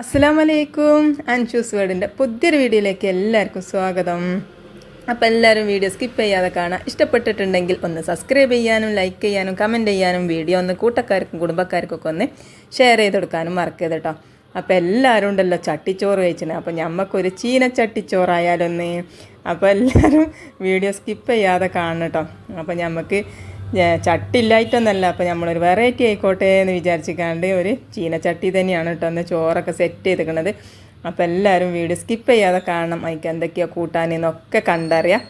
അസ്സാം and choose വേർഡിന്റെ പുതിയൊരു വീഡിയോയിലേക്ക് എല്ലാവർക്കും സ്വാഗതം. അപ്പോൾ എല്ലാവരും വീഡിയോ സ്കിപ്പ് ചെയ്യാതെ കാണാം ഇഷ്ടപ്പെട്ടിട്ടുണ്ടെങ്കിൽ ഒന്ന് സബ്സ്ക്രൈബ് ചെയ്യാനും ലൈക്ക് ചെയ്യാനും കമന്റ് ചെയ്യാനും വീഡിയോ ഒന്ന് കൂട്ടക്കാർക്കും കുടുംബക്കാർക്കൊക്കെ ഒന്ന് ഷെയർ ചെയ്ത് കൊടുക്കാനും മറക്കരുത് കേട്ടോ അപ്പോൾ എല്ലാവരും ഉണ്ടല്ലോ ചട്ടിച്ചോറ് കഴിച്ചിന് അപ്പോൾ ഞമ്മക്കൊരു ചീന ചട്ടിച്ചോറായാലൊന്ന്. അപ്പോൾ എല്ലാവരും വീഡിയോ സ്കിപ്പ് ചെയ്യാതെ കാണണം കേട്ടോ അപ്പോൾ ഞമ്മക്ക് ചട്ടില്ലായിട്ടൊന്നല്ല അപ്പോൾ നമ്മളൊരു വെറൈറ്റി ആയിക്കോട്ടെ എന്ന് വിചാരിച്ചിക്കാണ്ട് ഒരു ചീനച്ചട്ടി തന്നെയാണ് കേട്ടോ ഒന്ന് ചോറൊക്കെ സെറ്റ് ചെയ്തിരിക്കണത് അപ്പോൾ എല്ലാവരും വീഡിയോ സ്കിപ്പ് ചെയ്യാതെ കാണണം. അതിക്ക് എന്തൊക്കെയാണ് കൂട്ടാനെന്നൊക്കെ കണ്ടറിയാം.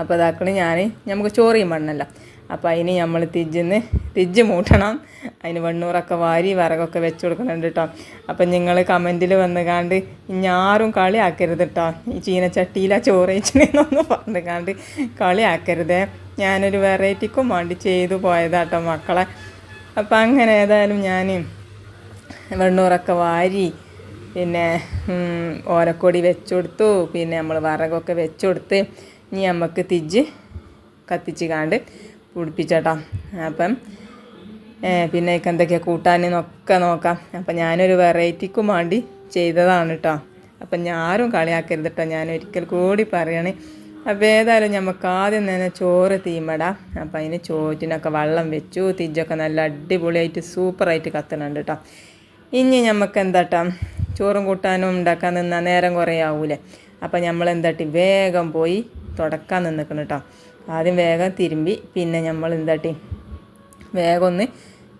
അപ്പോൾ അതാക്കണ ഞാൻ നമുക്ക് ചോറിയും വേണമല്ലോ അപ്പോൾ അതിന് നമ്മൾ തിജ്ജിന്ന് തിജ്ജ് മൂട്ടണം. അതിന് വെണ്ണൂറൊക്കെ വാരി വിറകൊക്കെ വെച്ച് കൊടുക്കുന്നുണ്ട് കേട്ടോ അപ്പം നിങ്ങൾ കമന്റിൽ വന്ന് കാണ്ട് ഇനി ആരും കളിയാക്കരുത് കേട്ടോ ഈ ചീനച്ചട്ടിയിലാ ചോറ് വെച്ചിനെന്നൊന്നും പറഞ്ഞു കാണ്ട് കളിയാക്കരുതേ. ഞാനൊരു വെറൈറ്റിക്കും വേണ്ടി ചെയ്തു പോയതാട്ടോ മക്കളെ. അപ്പം അങ്ങനെ ഏതായാലും ഞാൻ വെണ്ണൂറൊക്കെ വാരി പിന്നെ ഓലക്കൊടി വെച്ച് പിന്നെ നമ്മൾ വിറകൊക്കെ വെച്ചുകൊടുത്ത് ഇനി നമുക്ക് തിജ്ജ് കത്തിച്ച് കാണ്ട് പിടിപ്പിച്ചേട്ടോ. അപ്പം പിന്നെ എന്തൊക്കെയാണ് കൂട്ടാനെന്നൊക്കെ നോക്കാം. അപ്പം ഞാനൊരു വെറൈറ്റിക്കും വേണ്ടി ചെയ്തതാണ് കേട്ടോ അപ്പം ഞാനും കളിയാക്കരുത് കേട്ടോ ഞാൻ ഒരിക്കൽ കൂടി പറയണേ അപ്പോൾ ഏതായാലും നമുക്ക് ആദ്യം തന്നെ ചോറ് തീമടാം. അപ്പം അതിന് ചോറ്റിനൊക്കെ വെള്ളം വെച്ചു തിജ്ജൊക്കെ നല്ല അടിപൊളിയായിട്ട് സൂപ്പറായിട്ട് കത്തണുണ്ട് കേട്ടോ ഇനി നമുക്ക് എന്താട്ടാ? ചോറും കൂട്ടാനും ഉണ്ടാക്കാൻ നിന്നാൽ നേരം കുറേ ആവൂലേ. അപ്പം നമ്മൾ എന്താട്ടി? വേഗം പോയി തുടക്കാൻ നിന്നിക്കണം കേട്ടോ ആദ്യം വേഗം തിരുമ്പി പിന്നെ നമ്മൾ എന്താട്ടി? വേഗം ഒന്ന്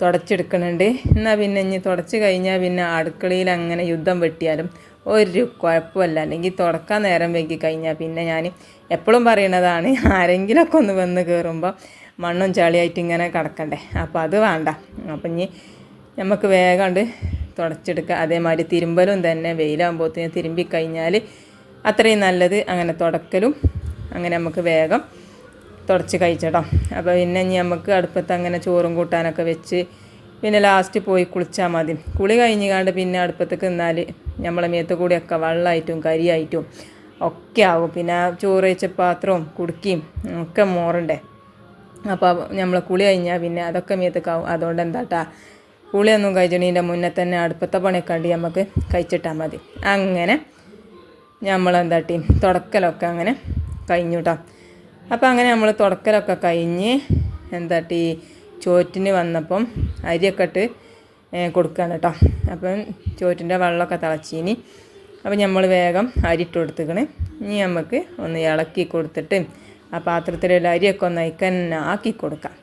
തുടച്ചെടുക്കണുണ്ട് എന്നാൽ പിന്നെ ഇനി തുടച്ച് കഴിഞ്ഞാൽ പിന്നെ അടുക്കളയിൽ അങ്ങനെ യുദ്ധം വെട്ടിയാലും ഒരു കുഴപ്പമില്ല. അല്ലെങ്കിൽ തുടക്കാൻ നേരം വൈകി കഴിഞ്ഞാൽ പിന്നെ ഞാൻ എപ്പോഴും പറയണതാണ് ആരെങ്കിലുമൊക്കെ ഒന്ന് വന്ന് കയറുമ്പോൾ മണ്ണും ചളിയായിട്ട് ഇങ്ങനെ കിടക്കണ്ടേ. അപ്പോൾ അത് വേണ്ട. അപ്പം ഇനി നമുക്ക് വേഗം തുടച്ചെടുക്കുക. അതേമാതിരി തിരുമ്പലും തന്നെ വെയിലാകുമ്പോഴത്തേന് തിരുമ്പി കഴിഞ്ഞാൽ അത്രയും നല്ലത് അങ്ങനെ തുടക്കലും അങ്ങനെ നമുക്ക് വേഗം തുടച്ച് കഴിച്ചിടാം അപ്പോൾ പിന്നെ ഇനി നമുക്ക് അടുപ്പത്ത് അങ്ങനെ ചോറും കൂട്ടാനൊക്കെ വെച്ച് പിന്നെ ലാസ്റ്റ് പോയി കുളിച്ചാൽ മതി. കുളി കഴിഞ്ഞ് കണ്ട് പിന്നെ അടുപ്പത്തേക്ക് നിന്നാൽ നമ്മളെ മേത്ത് കൂടിയൊക്കെ വെള്ളമായിട്ടും കരിയായിട്ടും ഒക്കെ ആവും പിന്നെ ചോറ് വെച്ച പാത്രവും കുടുക്കിയും ഒക്കെ മോറണ്ടേ. അപ്പോൾ നമ്മൾ കുളി കഴിഞ്ഞാൽ പിന്നെ അതൊക്കെ മേത്തേക്കാവും അതുകൊണ്ട് എന്താട്ടാ കുളിയൊന്നും കഴിച്ചണീന്റെ മുന്നേ തന്നെ അടുപ്പത്തെ പണിയൊക്കെ ഉണ്ട് നമുക്ക് കഴിച്ചിട്ടാൽ മതി. അങ്ങനെ നമ്മളെന്താട്ടി തുടക്കലൊക്കെ അങ്ങനെ കഴിഞ്ഞു കേട്ടോ അപ്പോൾ അങ്ങനെ നമ്മൾ തുടക്കലൊക്കെ കഴിഞ്ഞ് എന്താട്ടി ചോറ്റിന് വന്നപ്പം അരിയൊക്കെ ഇട്ട് കൊടുക്കുകയാണ് കേട്ടോ അപ്പം ചോറ്റിന്റെ വെള്ളമൊക്കെ തിളച്ചിനി. അപ്പം നമ്മൾ വേഗം അരി ഇട്ട് കൊടുത്തേക്കണ്. ഇനി നമുക്ക് ഒന്ന് ഇളക്കി കൊടുത്തിട്ട് ആ പാത്രത്തിലുള്ള അരിയൊക്കെ ഒന്ന് അയക്കന്നെ ആക്കി കൊടുക്കാം.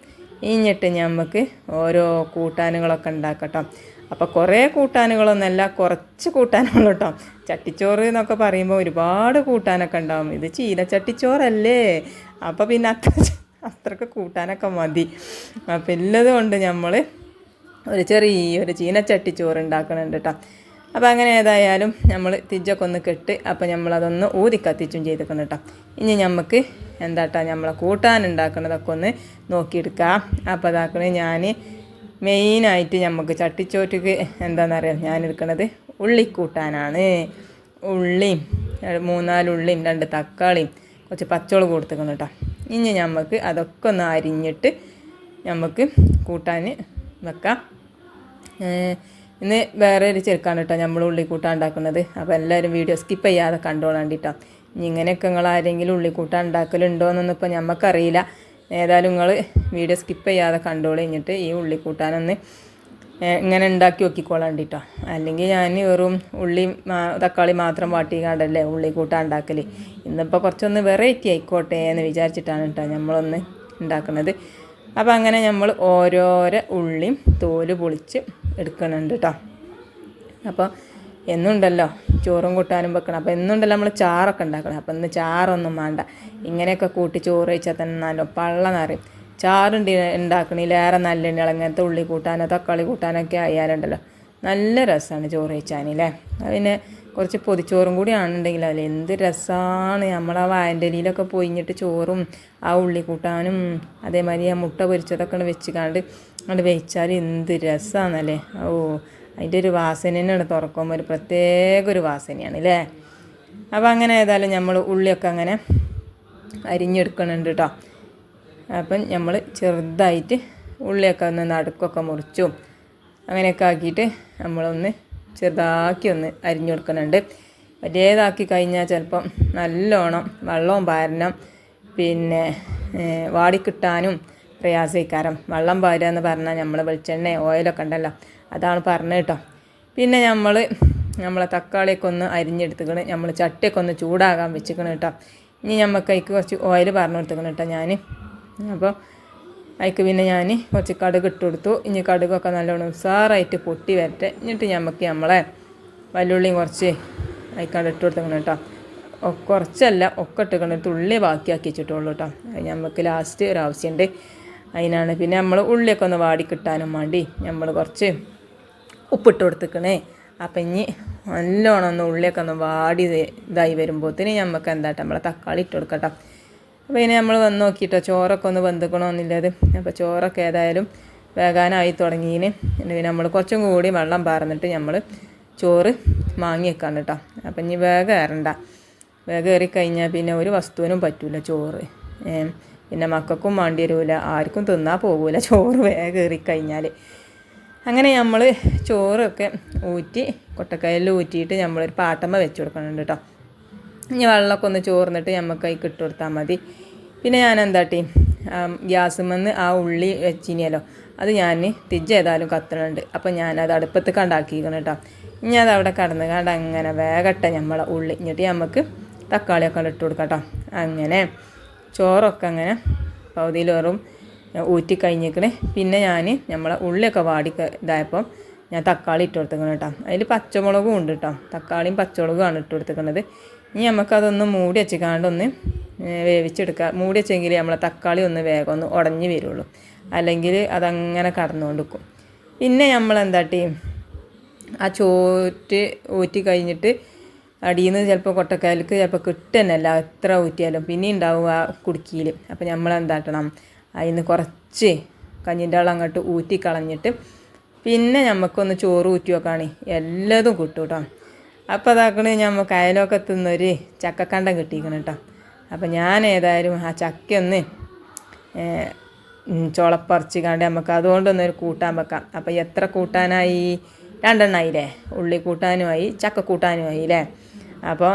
ഇഞ്ഞിട്ട് നമുക്ക് ഓരോ കൂട്ടാനുകളൊക്കെ ഉണ്ടാക്കട്ടോ അപ്പോൾ കുറേ കൂട്ടാനുകളൊന്നല്ല കുറച്ച് കൂട്ടാനുകൾ കേട്ടോ ചട്ടിച്ചോറ് എന്നൊക്കെ പറയുമ്പോൾ ഒരുപാട് കൂട്ടാനൊക്കെ ഉണ്ടാവും. ഇത് ചീന ചട്ടിച്ചോറല്ലേ? അപ്പോൾ പിന്നെ അത്ര അത്രയ്ക്ക് കൂട്ടാനൊക്കെ മതി. അപ്പം ഇല്ലത് കൊണ്ട് നമ്മൾ ഒരു ചെറിയൊരു ചീനച്ചട്ടി ചോറ് ഉണ്ടാക്കണുണ്ട് കേട്ടോ അപ്പോൾ അങ്ങനെ ഏതായാലും നമ്മൾ തിജ്ജൊക്കെ ഒന്ന് കെട്ട് അപ്പോൾ നമ്മളതൊന്ന് ഊതി കത്തിച്ചും ചെയ്തിക്കണം കേട്ടോ ഇനി നമുക്ക് എന്താട്ടാ നമ്മളെ കൂട്ടാൻ ഉണ്ടാക്കുന്നതൊക്കെ ഒന്ന് നോക്കിയെടുക്കാം. അപ്പോൾ അതാക്കണേ ഞാൻ മെയിനായിട്ട് നമുക്ക് ചട്ടിച്ചോറ്റക്ക് എന്താണെന്നറിയാം ഞാൻ എടുക്കുന്നത് ഉള്ളിക്കൂട്ടാനാണ് ഉള്ളിയും മൂന്നാലുള്ളിയും രണ്ട് തക്കാളിയും കുറച്ച് പച്ചമുളക് കൊടുത്തേക്കണം കേട്ടോ ഇനി നമുക്ക് അതൊക്കെ ഒന്ന് അരിഞ്ഞിട്ട് നമുക്ക് കൂട്ടാൻ വെക്കാം. ഇന്ന് വേറെ ഒരു ചെറുക്കാണ് കേട്ടോ നമ്മൾ ഉള്ളിക്കൂട്ടാൻ ഉണ്ടാക്കുന്നത്. അപ്പോൾ എല്ലാവരും വീഡിയോ സ്കിപ്പ് ചെയ്യാതെ കണ്ടോളാണ്ടിട്ടോ. ഇനി ഇങ്ങനെയൊക്കെ നിങ്ങൾ ആരെങ്കിലും ഉള്ളിക്കൂട്ടാൻ ഉണ്ടാക്കലുണ്ടോ എന്നൊന്നും ഇപ്പോൾ ഞമ്മക്കറിയില്ല. ഏതായാലും നിങ്ങൾ വീഡിയോ സ്കിപ്പ് ചെയ്യാതെ കണ്ടോളി. കഴിഞ്ഞിട്ട് ഈ ഉള്ളിക്കൂട്ടാനൊന്ന് ഇങ്ങനെ ഉണ്ടാക്കി നോക്കിക്കോളാണ്ട് കേട്ടോ അല്ലെങ്കിൽ ഞാൻ വെറും ഉള്ളി തക്കാളി മാത്രം വാട്ടിക്കാണ്ടല്ലേ കണ്ടല്ലേ ഉള്ളിക്കൂട്ടാൻ ഉണ്ടാക്കൽ ഇന്നിപ്പോൾ കുറച്ചൊന്ന് വെറൈറ്റി ആയിക്കോട്ടെ എന്ന് വിചാരിച്ചിട്ടാണ് കേട്ടോ നമ്മളൊന്ന് ഉണ്ടാക്കുന്നത് അപ്പോൾ അങ്ങനെ നമ്മൾ ഓരോരോ ഉള്ളിയും തോൽ പൊളിച്ച് എടുക്കണുണ്ട് കേട്ടോ അപ്പോൾ എന്നുണ്ടല്ലോ ചോറും കൂട്ടാനും വെക്കണം. അപ്പോൾ എന്നുണ്ടല്ലോ നമ്മൾ ചാറൊക്കെ ഉണ്ടാക്കണം. അപ്പോൾ ഇന്ന് ചാറൊന്നും വേണ്ട. ഇങ്ങനെയൊക്കെ കൂട്ടി ചോറ് വെച്ചാൽ തന്നെ നല്ല പള്ള നിറയും. ചാറുണ്ട് ഉണ്ടാക്കണിലേറെ നല്ല അങ്ങനത്തെ ഉള്ളി കൂട്ടാനോ തക്കാളി കൂട്ടാനൊക്കെ ആയാലുണ്ടല്ലോ. നല്ല രസമാണ് ചോറ് വെച്ചാനല്ലേ പിന്നെ കുറച്ച് പൊതിച്ചോറും കൂടി ആണെന്നുണ്ടെങ്കിൽ അതിൽ എന്ത് രസമാണ് നമ്മളാ വായന്റെ ഇലയിലൊക്കെ പൊയിഞ്ഞിട്ട് ചോറും ആ ഉള്ളി കൂട്ടാനും അതേമാതിരി ആ മുട്ട പൊരിച്ചതൊക്കെ വെച്ച് കണ്ട് അങ്ങോട്ട് വെച്ചാൽ എന്ത് രസമാണല്ലേ ഓ അതിന്റെ ഒരു വാസന തന്നെയാണ് തുറക്കുമ്പോൾ ഒരു പ്രത്യേക ഒരു വാസനയാണ് അല്ലേ അപ്പോൾ അങ്ങനെ ഏതായാലും നമ്മൾ ഉള്ളിയൊക്കെ അങ്ങനെ അരിഞ്ഞെടുക്കണുണ്ട് കേട്ടോ അപ്പം നമ്മൾ ചെറുതായിട്ട് ഉള്ളിയൊക്കെ ഒന്ന് നടുക്കൊക്കെ മുറിച്ചും. അങ്ങനെയൊക്കെ ആക്കിയിട്ട് നമ്മളൊന്ന് ചെറുതാക്കി ഒന്ന് അരിഞ്ഞു വലിയതാക്കി കഴിഞ്ഞാൽ ചിലപ്പം നല്ലോണം വെള്ളവും പാരണം പിന്നെ വാടിക്കിട്ടാനും പ്രയാസീക്കാരം. വെള്ളം പാരുക എന്ന് പറഞ്ഞാൽ നമ്മൾ വെളിച്ചെണ്ണ ഓയിലൊക്കെ ഉണ്ടല്ലോ. അതാണ് പറഞ്ഞത് കേട്ടോ. പിന്നെ നമ്മൾ നമ്മളെ തക്കാളിയൊക്കെ ഒന്ന് അരിഞ്ഞെടുത്തുക്കണ്. നമ്മൾ ചട്ടിയൊക്കെ ഒന്ന് ചൂടാകാൻ വെച്ചിക്കണം കേട്ടോ. ഇനി നമുക്ക് അതിക്ക് കുറച്ച് ഓയിൽ പറഞ്ഞു കൊടുത്തുക്കണ് കേട്ടോ ഞാൻ അപ്പോൾ അതിക്ക് പിന്നെ ഞാൻ കുറച്ച് കടുക് ഇട്ട് കൊടുത്തു. ഇനി കടുകൊക്കെ നല്ലോണം ഉസാറായിട്ട് പൊട്ടി വരട്ടെ. എന്നിട്ട് നമുക്ക് നമ്മളെ വല്ലുള്ളിയും കുറച്ച് അതിക്കാണ്ട് ഇട്ട് കൊടുത്തേക്കണം കേട്ടോ. കുറച്ചല്ല ഒക്കെ ഇട്ടുകൊണ്ട് തുള്ളി ബാക്കിയാക്കി വെച്ചിട്ടുള്ളൂ കേട്ടോ. നമുക്ക് ലാസ്റ്റ് ഒരു ആവശ്യമുണ്ട് അതിനാണ്. പിന്നെ നമ്മൾ ഉള്ളിയൊക്കെ ഒന്ന് വാടി കിട്ടാനും വേണ്ടി നമ്മൾ കുറച്ച് ഉപ്പിട്ട് കൊടുത്തിക്കണേ. അപ്പം ഇനി നല്ലോണം ഒന്ന് ഉള്ളിയൊക്കെ ഒന്ന് വാടി ഇതായി വരുമ്പോഴത്തേന് നമുക്ക് എന്താട്ടെ നമ്മളെ തക്കാളി ഇട്ട് കൊടുക്കട്ടോ. അപ്പോൾ ഇനി നമ്മൾ വന്ന് നോക്കിയിട്ടോ ചോറൊക്കെ ഒന്ന് വെന്തുക്കണമെന്നില്ലത് അപ്പോൾ ചോറൊക്കെ ഏതായാലും വേഗാനായി തുടങ്ങിയിന് പിന്നെ നമ്മൾ കുറച്ചും കൂടി വെള്ളം പാർന്നിട്ട് നമ്മൾ ചോറ് വാങ്ങി വെക്കാൻ കേട്ടോ അപ്പം ഇനി വേഗം ഏറണ്ട വേഗം കയറി കഴിഞ്ഞാൽ പിന്നെ ഒരു വസ്തുവിനും പറ്റില്ല ചോറ്. പിന്നെ മക്കൾക്കും വേണ്ടി വരില്ല ആർക്കും തിന്നാൽ പോകില്ല ചോറ് വേഗം കയറിക്കഴിഞ്ഞാൽ കഴിഞ്ഞാൽ അങ്ങനെ നമ്മൾ ചോറൊക്കെ ഊറ്റി കൊട്ടക്കയിൽ ഊറ്റിയിട്ട് നമ്മളൊരു പാട്ടമ്മ വെച്ച് കൊടുക്കുന്നുണ്ട് കേട്ടോ ഇനി വെള്ളമൊക്കെ ഒന്ന് ചോർന്നിട്ട് നമുക്ക് അതിൽ ഇട്ട് കൊടുത്താൽ മതി. പിന്നെ ഞാൻ എന്താട്ടി ഗ്യാസുമെന്ന് ആ ഉള്ളി വെച്ചിനിയല്ലോ അത് ഞാൻ തിജ്ജ് ഏതായാലും കത്തണുണ്ട്. അപ്പം ഞാനത് അടുപ്പത്ത് കണ്ടാക്കിയിരിക്കണം കേട്ടോ ഇനി അത് അവിടെ കടന്ന് കണ്ട് അങ്ങനെ വേഗട്ടെ നമ്മളെ ഉള്ളി എന്നിട്ട് നമുക്ക് തക്കാളിയൊക്കെ ഇട്ട് കൊടുക്കാം കേട്ടോ അങ്ങനെ. ചോറൊക്കെ അങ്ങനെ പകുതിയിലേറും ഊറ്റി കഴിഞ്ഞിരിക്കണേ. പിന്നെ ഞാൻ നമ്മളെ ഉള്ളിയൊക്കെ വാടി ഇതായപ്പം ഞാൻ തക്കാളി ഇട്ട് കൊടുത്തേക്കണം കേട്ടോ. അതിൽ പച്ചമുളകും ഉണ്ട് കേട്ടോ. തക്കാളിയും പച്ചമുളകുമാണ് ഇട്ട് കൊടുത്തേക്കണത് ഇനി നമുക്കതൊന്ന് മൂടി വെച്ചിക്കാണ്ടൊന്ന് വേവിച്ചെടുക്കുക മൂടി വെച്ചെങ്കിൽ നമ്മളെ തക്കാളി ഒന്ന് വേഗം ഒന്ന് ഉടഞ്ഞ് വരുള്ളൂ. അല്ലെങ്കിൽ അതങ്ങനെ കടന്നുകൊണ്ട് പിന്നെ നമ്മൾ ആ ചോറ്റ് ഊറ്റി കഴിഞ്ഞിട്ട് അടിയിൽ നിന്ന് ചിലപ്പോൾ കൊട്ടക്കാലിക്ക് ചിലപ്പോൾ കിട്ടുന്നല്ല എത്ര ഊറ്റിയാലും പിന്നെ ഉണ്ടാവും ആ കുടുക്കിയിൽ അപ്പോൾ നമ്മൾ എന്താട്ടണം അതിൽ നിന്ന് കുറച്ച് കഞ്ഞിന്റെ വെള്ളം അങ്ങോട്ട് ഊറ്റി കളഞ്ഞിട്ട് പിന്നെ നമുക്കൊന്ന് ചോറ് ഊറ്റി വെക്കാണ്. എല്ലാതും കിട്ടും കേട്ടോ അപ്പോൾ അതാക്കണ് നമുക്ക് അയലൊക്കെ തിന്നൊരു ചക്കക്കണ്ടം കിട്ടിയിരിക്കണം കേട്ടോ അപ്പോൾ ഞാൻ ഏതായാലും ആ ചക്കയൊന്ന് ചുളപ്പറിച്ച് കണ്ട് നമുക്ക് അതുകൊണ്ടൊന്നൊരു കൂട്ടാൻ വെക്കാം. അപ്പോൾ എത്ര കൂട്ടാനായി? രണ്ടെണ്ണമായില്ലേ ഉള്ളി കൂട്ടാനുമായി ചക്ക കൂട്ടാനുമായി അല്ലേ അപ്പോൾ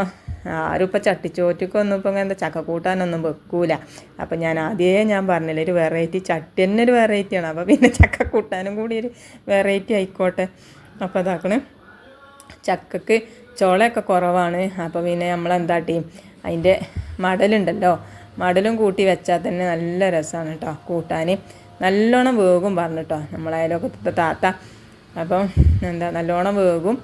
ആരും ഇപ്പോൾ ചട്ടിച്ചോറ്റക്കൊന്നും ഇപ്പോൾ എന്താ ചക്ക കൂട്ടാനൊന്നും വെക്കൂല. അപ്പോൾ ഞാൻ ആദ്യമേ ഞാൻ പറഞ്ഞില്ല ഒരു വെറൈറ്റി ചട്ടി തന്നെ ഒരു വെറൈറ്റിയാണ് അപ്പോൾ പിന്നെ ചക്ക കൂട്ടാനും കൂടി ഒരു വെറൈറ്റി ആയിക്കോട്ടെ. അപ്പോൾ അതാക്കണ്. ചക്കക്ക് ചോളയൊക്കെ കുറവാണ്. അപ്പോൾ പിന്നെ നമ്മൾ എന്താട്ടി അതിന്റെ മടലുണ്ടല്ലോ. മടലും കൂട്ടി വെച്ചാൽ തന്നെ നല്ല രസമാണ് കേട്ടോ. കൂട്ടാൻ നല്ലോണം വേകും പറഞ്ഞിട്ടോ നമ്മളായാലൊക്കെ താത്ത. അപ്പം എന്താ നല്ലോണം വേകും.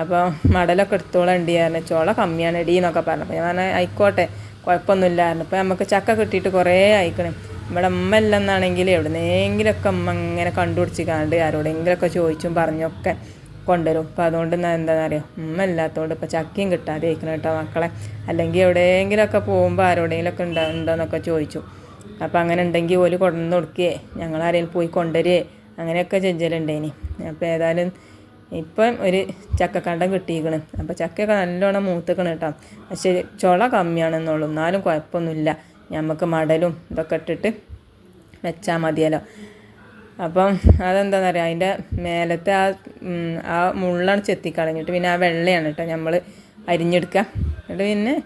അപ്പോൾ മടലൊക്കെ എടുത്തോളം ഉണ്ട് പറഞ്ഞു ചോള കമ്മിയാണ് ഇടി എന്നൊക്കെ പറഞ്ഞു. അപ്പോൾ ഞാൻ പറഞ്ഞു ആയിക്കോട്ടെ കുഴപ്പമൊന്നുമില്ലായിരുന്നു. അപ്പോൾ നമുക്ക് ചക്ക കിട്ടിയിട്ട് കുറേ ആയിക്കണം. നമ്മുടെ അമ്മ ഇല്ലെന്നാണെങ്കിൽ എവിടുന്നെങ്കിലൊക്കെ അമ്മ ഇങ്ങനെ കണ്ടുപിടിച്ച് കാണ്ട് ആരോടെങ്കിലൊക്കെ ചോദിച്ചും പറഞ്ഞൊക്കെ കൊണ്ടുവരും. അപ്പോൾ അതുകൊണ്ട് ഞാൻ എന്താണെന്ന് അറിയാം? ഉമ്മ ഇല്ലാത്തതുകൊണ്ട് ഇപ്പോൾ ചക്കയും കിട്ടാതെ ഇരിക്കണം കേട്ടോ മക്കളെ. അല്ലെങ്കിൽ എവിടെയെങ്കിലുമൊക്കെ പോകുമ്പോൾ ആരോടെങ്കിലൊക്കെ ഉണ്ടോ ഉണ്ടോയെന്നൊക്കെ ചോദിച്ചു. അപ്പോൾ അങ്ങനെ ഉണ്ടെങ്കിൽ ഓൽ കൊണ്ടുവന്ന് കൊടുക്കുകയെ ഞങ്ങൾ ആരെങ്കിലും പോയി കൊണ്ടുവരികയെ അങ്ങനെയൊക്കെ ചെഞ്ചലുണ്ടേനി അപ്പോൾ ഏതായാലും ഇപ്പം ഒരു ചക്കക്കണ്ടം കിട്ടിയിരിക്കണ്. അപ്പോൾ ചക്കയൊക്കെ നല്ലോണം മൂത്തിക്കണം കേട്ടോ. പക്ഷേ ചുള കമ്മിയാണെന്നുള്ളൂ. എന്നാലും കുഴപ്പമൊന്നുമില്ല. നമുക്ക് മടലും ഇതൊക്കെ ഇട്ടിട്ട് വെച്ചാൽ മതിയല്ലോ. അപ്പം അതെന്താണെന്ന് അറിയാം അതിന്റെ മേലത്തെ ആ ആ മുള്ളാണ് ചെത്തിക്കളഞ്ഞിട്ട് പിന്നെ ആ വെള്ളയാണ് കേട്ടോ നമ്മൾ അരിഞ്ഞെടുക്കുക. എന്നിട്ട് പിന്നെ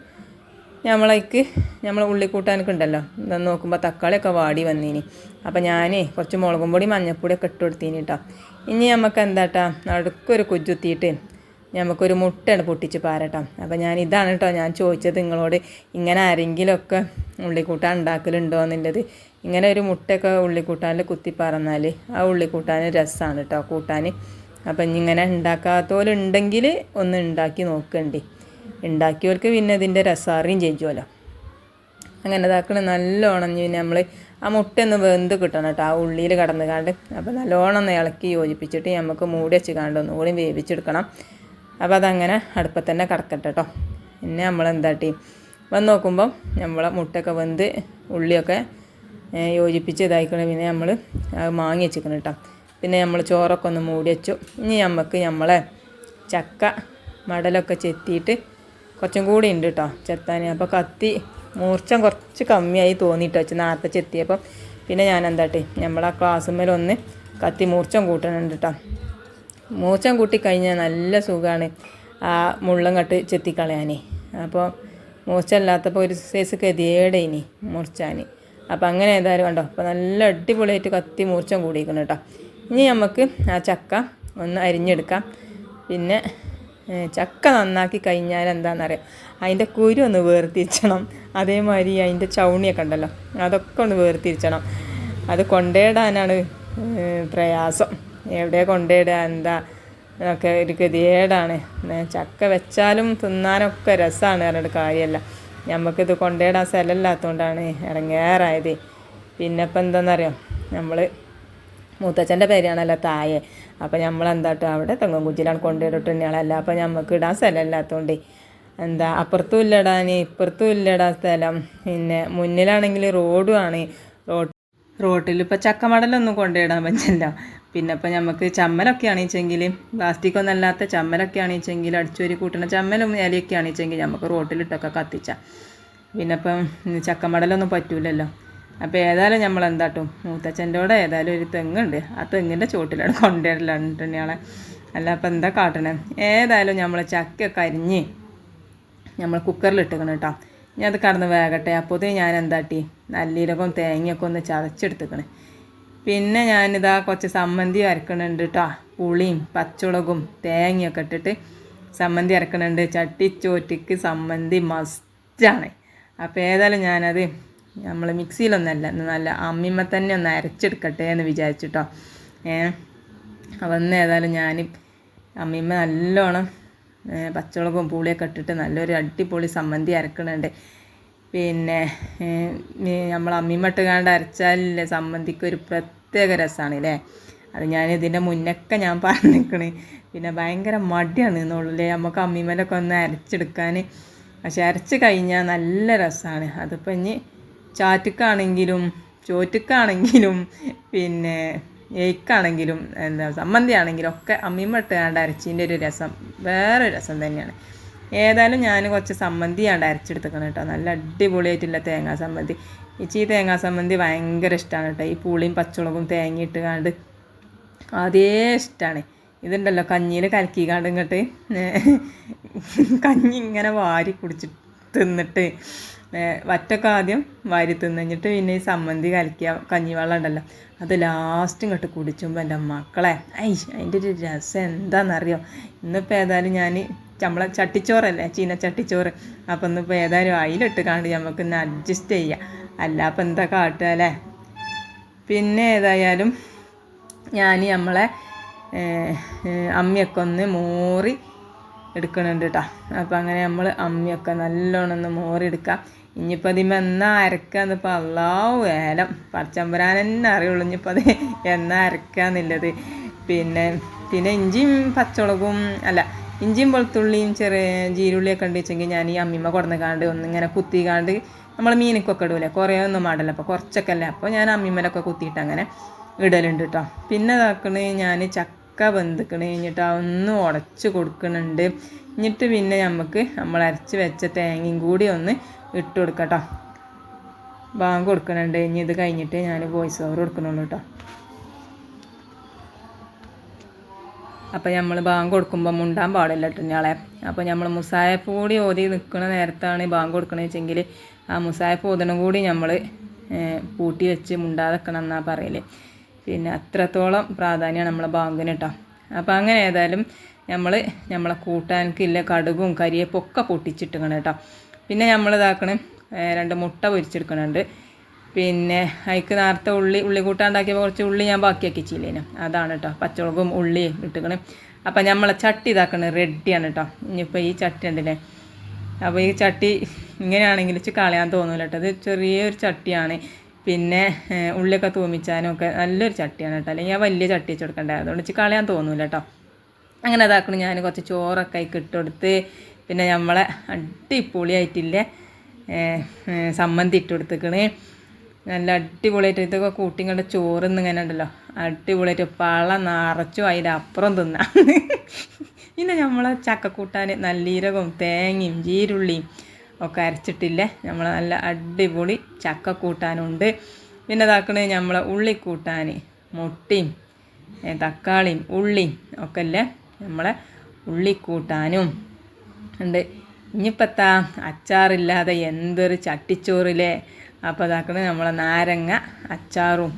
നമ്മളേക്ക് നമ്മൾ ഉള്ളിക്കൂട്ടാനൊക്കെ ഉണ്ടല്ലോ നോക്കുമ്പോൾ തക്കാളിയൊക്കെ വാടി വന്നീനി. അപ്പോൾ ഞാനേ കുറച്ച് മുളകും പൊടി മഞ്ഞപ്പൊടിയൊക്കെ ഇട്ട് കൊടുത്തീനി കേട്ടോ ഇനി നമുക്ക് എന്താട്ടാ നടുക്കൊരു കുജുത്തിയിട്ട് നമുക്കൊരു മുട്ടയാണ് പൊട്ടിച്ച് പാരട്ടോ. അപ്പോൾ ഞാൻ ഇതാണ് കേട്ടോ ഞാൻ ചോദിച്ചത് നിങ്ങളോട്. ഇങ്ങനെ ആരെങ്കിലുമൊക്കെ ഉള്ളിക്കൂട്ടാൻ ഉണ്ടാക്കലുണ്ടോ എന്നുള്ളത്. ഇങ്ങനെ ഒരു മുട്ടയൊക്കെ ഉള്ളിക്കൂട്ടാനിൽ കുത്തി പറന്നാൽ ആ ഉള്ളിക്കൂട്ടാൻ രസമാണ് കേട്ടോ കൂട്ടാൻ അപ്പം ഇങ്ങനെ ഉണ്ടാക്കാത്തോലുണ്ടെങ്കിൽ ഒന്ന് ഉണ്ടാക്കി നോക്കണ്ടേ. ഉണ്ടാക്കിയവർക്ക് പിന്നെ ഇതിന്റെ രസാറിയും ചെയ്യുമല്ലോ അങ്ങനെ ഇതാക്കണം നല്ലോണം പിന്നെ നമ്മൾ ആ മുട്ടയൊന്ന് വെന്ത് കിട്ടണം കേട്ടോ ആ ഉള്ളിയിൽ കടന്ന് കാണ്ട് അപ്പോൾ നല്ലോണം ഒന്ന് ഇളക്കി യോജിപ്പിച്ചിട്ട് നമുക്ക് മൂടി വെച്ച് കാണ്ട് ഒന്നുകൂടി വേവിച്ചെടുക്കണം. അപ്പോൾ അതങ്ങനെ അടുപ്പത്ത് തന്നെ കിടക്കട്ടെ കേട്ടോ. പിന്നെ നമ്മൾ എന്താട്ടി വന്ന് നോക്കുമ്പം നമ്മളെ മുട്ടയൊക്കെ വെന്ത് ഉള്ളിയൊക്കെ യോജിപ്പിച്ച് ഇതായിക്കണം. പിന്നെ നമ്മൾ മാങ്ങി വെച്ചിരിക്കണം കേട്ടോ. പിന്നെ നമ്മൾ ചോറൊക്കെ ഒന്ന് മൂടി വെച്ചു. ഇനി നമുക്ക് നമ്മളെ ചക്ക മടലൊക്കെ ചെത്തിയിട്ട് കുറച്ചും കൂടി ഉണ്ട് കേട്ടോ ചെത്താൻ. അപ്പോൾ കത്തി മൂർച്ചം കുറച്ച് കമ്മിയായി തോന്നിയിട്ട് വെച്ച് നേരത്തെ ചെത്തിയപ്പം. പിന്നെ ഞാൻ എന്താട്ടെ നമ്മളെ ക്ലാസ്സുമ്മേലൊന്ന് കത്തി മൂർച്ചം കൂട്ടണുണ്ട് കേട്ടോ മൂർച്ചം കൂട്ടി കഴിഞ്ഞാൽ നല്ല സുഖമാണ് ആ മുള്ളം കട്ട് ചെത്തിക്കളയാനേ. അപ്പോൾ മൂച്ചല്ലാത്തപ്പോൾ ഒരു സൈസ് ഗതിയേടേനി മുറിച്ചാൻ അപ്പോൾ അങ്ങനെ ഏതായാലും കണ്ടോ അപ്പോൾ നല്ല അടിപൊളിയായിട്ട് കത്തി മൂർച്ചം കൂടിയിരിക്കണം കേട്ടോ ഇനി നമുക്ക് ആ ചക്ക ഒന്ന് അരിഞ്ഞെടുക്കാം. പിന്നെ ചക്ക നന്നാക്കി കഴിഞ്ഞാൽ എന്താണെന്നറിയാം അതിന്റെ കുരു ഒന്ന് വേർതിരിച്ചണം. അതേമാതിരി അതിന്റെ ചൗണിയൊക്കെ ഉണ്ടല്ലോ അതൊക്കെ ഒന്ന് വേർതിരിച്ചണം. അത് കൊണ്ടേടാനാണ് പ്രയാസം. എവിടെ കൊണ്ടേടുക എന്താ? ഒക്കെ ഒരു ഗതികേടാണ്. ഏ, ചക്ക വെച്ചാലും തിന്നാനൊക്കെ രസമാണ് പറഞ്ഞിട്ട് കാര്യമല്ല നമുക്കിത് കൊണ്ടേടാൻ സ്ഥലമില്ലാത്തതുകൊണ്ടാണ് ഇറങ്ങേറായത്. പിന്നെ ഇപ്പം എന്താണെന്നറിയാം നമ്മൾ മൂത്തച്ഛന്റെ പേരാണല്ലോ തായെ. അപ്പോൾ നമ്മൾ എന്താട്ടോ അവിടെ? തെങ്ങും കുച്ചിലാണ് കൊണ്ടിട്ട് തന്നെയാണല്ലോ അപ്പോൾ നമുക്ക് ഇടാൻ സ്ഥലമില്ലാത്തതുകൊണ്ട് എന്താ അപ്പുറത്തും ഇല്ലടാൻ ഇപ്പുറത്തും ഇല്ലടാ സ്ഥലം. പിന്നെ മുന്നിലാണെങ്കിൽ റോഡുമാണ് റോഡ് റോട്ടിൽ ഇപ്പോൾ ചക്കമടലൊന്നും കൊണ്ടിടാൻ പറ്റില്ല. പിന്നെ ഇപ്പം നമുക്ക് ചമ്മലൊക്കെ ആണെച്ചെങ്കിൽ പ്ലാസ്റ്റിക് ഒന്നും അല്ലാത്ത ചമ്മലൊക്കെ ആണെച്ചെങ്കിൽ അടിച്ചൊരു കൂട്ടണ ചമ്മലും ഇലയൊക്കെ ആണെച്ചെങ്കിൽ നമുക്ക് റോട്ടിലിട്ടൊക്കെ കത്തിച്ചാൽ പിന്നെ ഇപ്പം ചക്കമടലൊന്നും പറ്റൂലല്ലോ. അപ്പോൾ ഏതായാലും നമ്മൾ എന്താട്ടും മൂത്തച്ഛന്റെ കൂടെ ഏതായാലും ഒരു തെങ്ങുണ്ട്. ആ തെങ്ങിന്റെ ചോട്ടിലാണ് കൊണ്ടുവരലാണ് അല്ല അപ്പം എന്താ കാട്ടണേ? ഏതായാലും നമ്മൾ ചക്ക അരിഞ്ഞ് നമ്മൾ കുക്കറിലിട്ടിക്കണം കേട്ടോ ഇനി അത് കടന്ന് വേകട്ടെ. അപ്പോഴത്തേ ഞാൻ എന്താട്ടി? നല്ലീരകവും തേങ്ങയൊക്കെ ഒന്ന് ചതച്ചെടുത്തിക്കണേ. പിന്നെ ഞാനിതാ കുറച്ച് സമ്മന്തി അരക്കണുണ്ട് കേട്ടോ പുളിയും പച്ചമുളകും തേങ്ങയൊക്കെ ഇട്ടിട്ട് സമ്മന്തി അരക്കണുണ്ട്. ചട്ടിച്ചോറ്റിക്ക് സമ്മന്തി മസ്റ്റാണ് അപ്പോൾ ഏതായാലും ഞാനത് നമ്മൾ മിക്സിയിലൊന്നല്ല നല്ല അമ്മിമ്മ തന്നെ ഒന്ന് അരച്ചെടുക്കട്ടെ എന്ന് വിചാരിച്ചിട്ടോ. ഏ അവന്ന് ഏതായാലും ഞാൻ അമ്മിമ്മ നല്ലോണം പച്ചമുളകും പുളിയൊക്കെ ഇട്ടിട്ട് നല്ലൊരു അടിപൊളി സമ്മന്തി അരക്കണുണ്ട്. പിന്നെ നമ്മൾ അമ്മിമ്മ ഇട്ടുകാണ്ട് അരച്ചാലില്ലേ സമ്മന്തിക്ക് ഒരു പ്രത്യേക രസമാണ് അല്ലേ അത് ഞാൻ ഇതിന്റെ മുന്നൊക്കെ ഞാൻ പറഞ്ഞിരിക്കണ് പിന്നെ ഭയങ്കര മടിയാണ് എന്നുള്ളൂ നമുക്ക് അമ്മിമ്മലൊക്കെ ഒന്ന് അരച്ചെടുക്കാൻ പക്ഷെ അരച്ച് കഴിഞ്ഞാൽ നല്ല രസമാണ് അതിപ്പോൾ ഇനി ചാറ്റുക്കാണെങ്കിലും ചോറ്റുക്കാണെങ്കിലും പിന്നെ എയ്ക്കാണെങ്കിലും എന്താ സമ്മന്തി ആണെങ്കിലും ഒക്കെ അമ്മിമ്മ ഇട്ടുകാണ്ട് അരച്ചിന്റെ ഒരു രസം വേറെ രസം തന്നെയാണ്. ഏതായാലും ഞാൻ കുറച്ച് സമ്മന്തി കണ്ട് അരച്ചെടുത്തേക്കണം കേട്ടോ. നല്ല അടിപൊളിയായിട്ടുള്ള തേങ്ങാ സമ്മന്തി ഇച്ചി തേങ്ങാ സമ്മന്തി ഭയങ്കര ഇഷ്ടമാണ് കേട്ടോ. ഈ പുളിയും പച്ചമുളകും തേങ്ങ ഇട്ടുകാണ്ട് അതേ ഇഷ്ടമാണ് ഇതുണ്ടല്ലോ കഞ്ഞിയിൽ കലക്കിക്കാണ്ട് ഇങ്ങോട്ട് കഞ്ഞി ഇങ്ങനെ വാരി കുടിച്ച് തിന്നിട്ട് വറ്റൊക്കെ ആദ്യം വാരി തിന്നിട്ട് പിന്നെ ഈ സമ്മന്തി കലക്കിയ കഞ്ഞിവെള്ളം ഉണ്ടല്ലോ അത് ലാസ്റ്റ് ഇങ്ങോട്ട് കുടിച്ചുമ്പോൾ എന്റെ മക്കളെ ഐ അതിന്റെ ഒരു രസം എന്താണെന്നറിയോ ഇന്നിപ്പോൾ ഏതായാലും ഞാൻ നമ്മളെ ചട്ടിച്ചോറല്ലേ ചീന ചട്ടിച്ചോറ്. അപ്പം ഇന്നിപ്പോൾ ഏതായാലും അതിലിട്ട് കാണ്ട് നമുക്ക് ഇന്ന് അഡ്ജസ്റ്റ് ചെയ്യാം. അല്ല അപ്പം എന്താ കാട്ടുക അല്ലേ? പിന്നെ ഏതായാലും ഞാൻ നമ്മളെ അമ്മയൊക്കെ ഒന്ന് മോറി എടുക്കണുണ്ട് കേട്ടോ അപ്പം അങ്ങനെ നമ്മൾ അമ്മിയൊക്കെ നല്ലോണം ഒന്ന് മോറി എടുക്കാം. ഇനിയിപ്പോൾ അതിമ എന്നാ അരക്കാന്ന് ഇപ്പോൾ അള്ളാവും ഏലം. പച്ചമ്പരാൻ തന്നെ അറിയുള്ളൂ ഇനിയിപ്പോൾ അത് എന്നാ അരക്കാന്നുള്ളത്. പിന്നെ പിന്നെ ഇഞ്ചിയും പച്ചമുളകും അല്ല ഇഞ്ചിയും വെളുത്തുള്ളിയും ചെറിയ ജീരുള്ളിയൊക്കെ ഉണ്ട് വെച്ചെങ്കിൽ ഞാൻ ഈ അമ്മിമ്മ കൊടുന്ന് കാണ്ട് ഒന്നിങ്ങനെ കുത്തിക്കാണ്ട് നമ്മൾ മീനൊക്കെ ഇടൂലേ കുറേ ഒന്നും മാടല്ല അപ്പോൾ കുറച്ചൊക്കെ അല്ലേ അപ്പോൾ ഞാൻ അമ്മിമ്മലൊക്കെ കുത്തിയിട്ട് അങ്ങനെ ഇടലുണ്ട് കേട്ടോ പിന്നെ ഇതാക്കണ് ഞാൻ ചക്ക വെന്തിക്കണ് കഴിഞ്ഞിട്ട് ഒന്ന് ഉടച്ച് കൊടുക്കുന്നുണ്ട് എന്നിട്ട് പിന്നെ നമുക്ക് നമ്മൾ അരച്ച് വെച്ച തേങ്ങയും കൂടി ഒന്ന് ഇട്ട് കൊടുക്കാം കേട്ടോ ബാങ്ക് കൊടുക്കുന്നുണ്ട് ഇനി ഇത് കഴിഞ്ഞിട്ട് ഞാൻ വോയിസ് ഓവർ കൊടുക്കണുള്ളൂ കേട്ടോ അപ്പോൾ നമ്മൾ ബാങ്ക് കൊടുക്കുമ്പോൾ മുണ്ടാൻ പാടില്ല കേട്ടോ ഞാളെ അപ്പോൾ നമ്മൾ മുസായപ്പൂടി ഓതി നിൽക്കുന്ന നേരത്താണ് ബാങ്ക് കൊടുക്കണമെന്ന് വെച്ചെങ്കിൽ ആ മുസായപ്പ് ഓതണം കൂടി നമ്മൾ പൂട്ടി വെച്ച് മുണ്ടാതെക്കണം എന്നാണ് പറയൽ. പിന്നെ അത്രത്തോളം പ്രാധാന്യമാണ് നമ്മളെ ബാങ്കിന് കേട്ടോ അപ്പോൾ അങ്ങനെ ഏതായാലും നമ്മൾ നമ്മളെ കൂട്ടാനക്കില്ല കടുകും കരിയേപ്പും ഒക്കെ പൊട്ടിച്ചിട്ടിക്കണം കേട്ടോ പിന്നെ നമ്മൾ ഇതാക്കണം രണ്ട് മുട്ട പൊരിച്ചെടുക്കണുണ്ട്. പിന്നെ അതിക്ക് നേരത്തെ ഉള്ളി ഉള്ളി കൂട്ടാണ്ടാക്കിയപ്പോൾ കുറച്ച് ഉള്ളി ഞാൻ ബാക്കിയാക്കി വെച്ചില്ലേനു. അതാണ് കേട്ടോ പച്ചമുളകും ഉള്ളിയും ഇട്ടുക്കണ്. അപ്പം നമ്മളെ ചട്ടി ഇതാക്കണത് റെഡിയാണ് കേട്ടോ ഇനിയിപ്പോൾ ഈ ചട്ടി ഉണ്ടല്ലേ? അപ്പോൾ ഈ ചട്ടി ഇങ്ങനെയാണെങ്കിൽ ഇച്ച് കളയാൻ തോന്നില്ല കേട്ടോ ഇത് ചെറിയൊരു ചട്ടിയാണ്. പിന്നെ ഉള്ളിയൊക്കെ തൂമിച്ചാനും ഒക്കെ നല്ലൊരു ചട്ടിയാണ് കേട്ടോ. അല്ലെങ്കിൽ ഞാൻ വലിയ ചട്ടി വെച്ച് അതുകൊണ്ട് വെച്ച് കളയാൻ തോന്നില്ല കേട്ടോ. അങ്ങനെ അതാക്കണം ഞാൻ കുറച്ച് ചോറൊക്കെ ആയി ഇട്ടുകൊടുത്ത് പിന്നെ നമ്മളെ അടിപൊളിയായിട്ടില്ലേ സമ്മന്തി ഇട്ട് കൊടുത്തേക്കണ്. നല്ല അടിപൊളിയായിട്ട് ഇതൊക്കെ കൂട്ടി കണ്ട ചോറിന്ന് ഇങ്ങനെ ഉണ്ടല്ലോ. അടിപൊളിയായിട്ട് പള നിറച്ചു അതിന്റെ അപ്പുറം തിന്നാം. പിന്നെ നമ്മളെ ചക്കക്കൂട്ടാൻ നല്ലീരകവും തേങ്ങയും ജീരുള്ളിയും ഒക്കെ അരച്ചിട്ടില്ലേ? നമ്മൾ നല്ല അടിപൊളി ചക്ക കൂട്ടാനുണ്ട്. പിന്നെ ഇതാക്കണത് നമ്മളെ ഉള്ളിക്കൂട്ടാൻ മുട്ടയും തക്കാളിയും ഉള്ളിയും ഒക്കെ അല്ലേ നമ്മളെ ഉള്ളിക്കൂട്ടാനും ഉണ്ട്. ഇനിയിപ്പത്താ അച്ചാറില്ലാതെ എന്തൊരു ചട്ടിച്ചോറില്ലേ? അപ്പോൾ അതാക്കണ നമ്മളെ നാരങ്ങ അച്ചാറും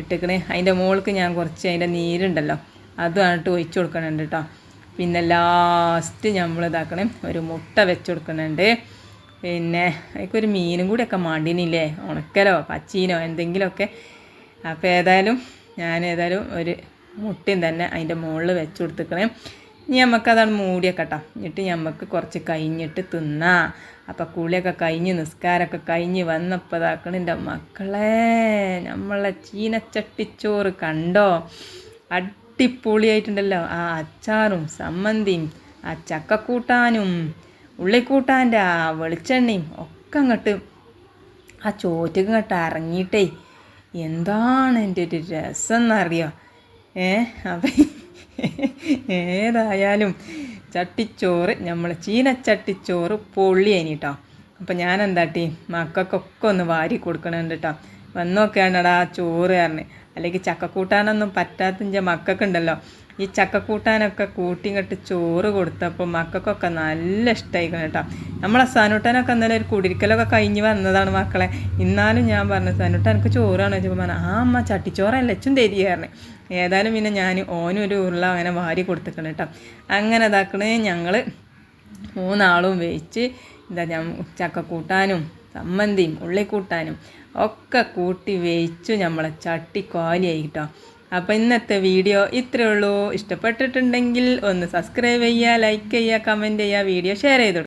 ഇട്ടിക്കണേ. അതിന്റെ മുകൾക്ക് ഞാൻ കുറച്ച് അതിന്റെ നീരുണ്ടല്ലോ അതുമായിട്ട് ഒഴിച്ചു കൊടുക്കണുണ്ട് കേട്ടോ പിന്നെ ലാസ്റ്റ് നമ്മൾ ഇതാക്കണേ ഒരു മുട്ട വെച്ച് കൊടുക്കുന്നുണ്ട് പിന്നെ അതിക്കൊരു മീനും കൂടിയൊക്കെ മടിനില്ലേ? ഉണക്കലോ പച്ചീനോ എന്തെങ്കിലുമൊക്കെ അപ്പോൾ ഏതായാലും ഞാൻ ഏതായാലും ഒരു മുട്ടയും തന്നെ അതിന്റെ മുകളിൽ വെച്ച് കൊടുത്തിക്കണേ. ഇനി നമുക്കതാണ് മൂടിയൊക്കെ കേട്ടോ എന്നിട്ട് നമുക്ക് കുറച്ച് കഴിഞ്ഞിട്ട് തിന്നാ. അപ്പം കുളിയൊക്കെ കഴിഞ്ഞ് നിസ്കാരമൊക്കെ കഴിഞ്ഞ് വന്നപ്പോൾ ഇതാക്കണ എന്റെ മക്കളെ നമ്മളെ ചീനച്ചട്ടിച്ചോറ് കണ്ടോ? അടിപൊളിയായിട്ടുണ്ടല്ലോ. ആ അച്ചാറും സമ്മന്തിയും ആ ചക്കക്കൂട്ടാനും ഉള്ളിക്കൂട്ടാന്റെ ആ വെളിച്ചെണ്ണയും ഒക്കെ അങ്ങോട്ട് ആ ചോറ്റക്ക് ഇങ്ങോട്ട് ഇറങ്ങിയിട്ടേ എന്താണ് എന്റെ ഒരു രസം എന്നറിയോ ഏ അപ്പം ഏതായാലും ചട്ടിച്ചോറ് നമ്മൾ ചീനച്ചട്ടിച്ചോറ് പൊള്ളിയേനി കേട്ടോ അപ്പം ഞാൻ എന്താട്ടി മക്കൾക്കൊക്കെ ഒന്ന് വാരി കൊടുക്കണുണ്ട് കേട്ടോ വന്നോക്കെയാണടാ ചോറ് കാരണം അല്ലെങ്കിൽ ചക്കക്കൂട്ടാനൊന്നും പറ്റാത്ത മക്കൾക്കുണ്ടല്ലോ. ഈ ചക്കക്കൂട്ടാനൊക്കെ കൂട്ടിങ്ങട്ട് ചോറ് കൊടുത്തപ്പോൾ മക്കൾക്കൊക്കെ നല്ല ഇഷ്ടമായിരിക്കണം കേട്ടോ. നമ്മളെ സനുട്ടനൊക്കെ ഇന്നലെ ഒരു കുടിരിക്കലൊക്കെ കഴിഞ്ഞ് വന്നതാണ് മക്കളെ. എന്നാലും ഞാൻ പറഞ്ഞു സനുട്ട എനിക്ക് ചോറാണ്. വെച്ചപ്പോൾ പറഞ്ഞു ആ അമ്മ ചട്ടിച്ചോറല്ല എച്ചും തരികയായിരുന്നു ഏതായാലും പിന്നെ ഞാൻ ഓനും ഒരു ഉരുള അങ്ങനെ വാരി കൊടുത്തിക്കണം കേട്ടോ. അങ്ങനെ ഇതാക്കണേ ഞങ്ങൾ മൂന്നാളും വേവിച്ച് എന്താ ഞാൻ ചക്കക്കൂട്ടാനും ചമ്മന്തിയും ഉള്ളിക്കൂട്ടാനും ഒക്കെ കൂട്ടി വേവിച്ചു നമ്മളെ ചട്ടി കാലിയായി കേട്ടോ. അപ്പോൾ ഇന്നത്തെ വീഡിയോ ഇത്രയേ ഉള്ളൂ. ഇഷ്ടപ്പെട്ടിട്ടുണ്ടെങ്കിൽ ഒന്ന് സബ്സ്ക്രൈബ് ചെയ്യുക ലൈക്ക് ചെയ്യുക കമന്റ് ചെയ്യുക വീഡിയോ ഷെയർ ചെയ്തു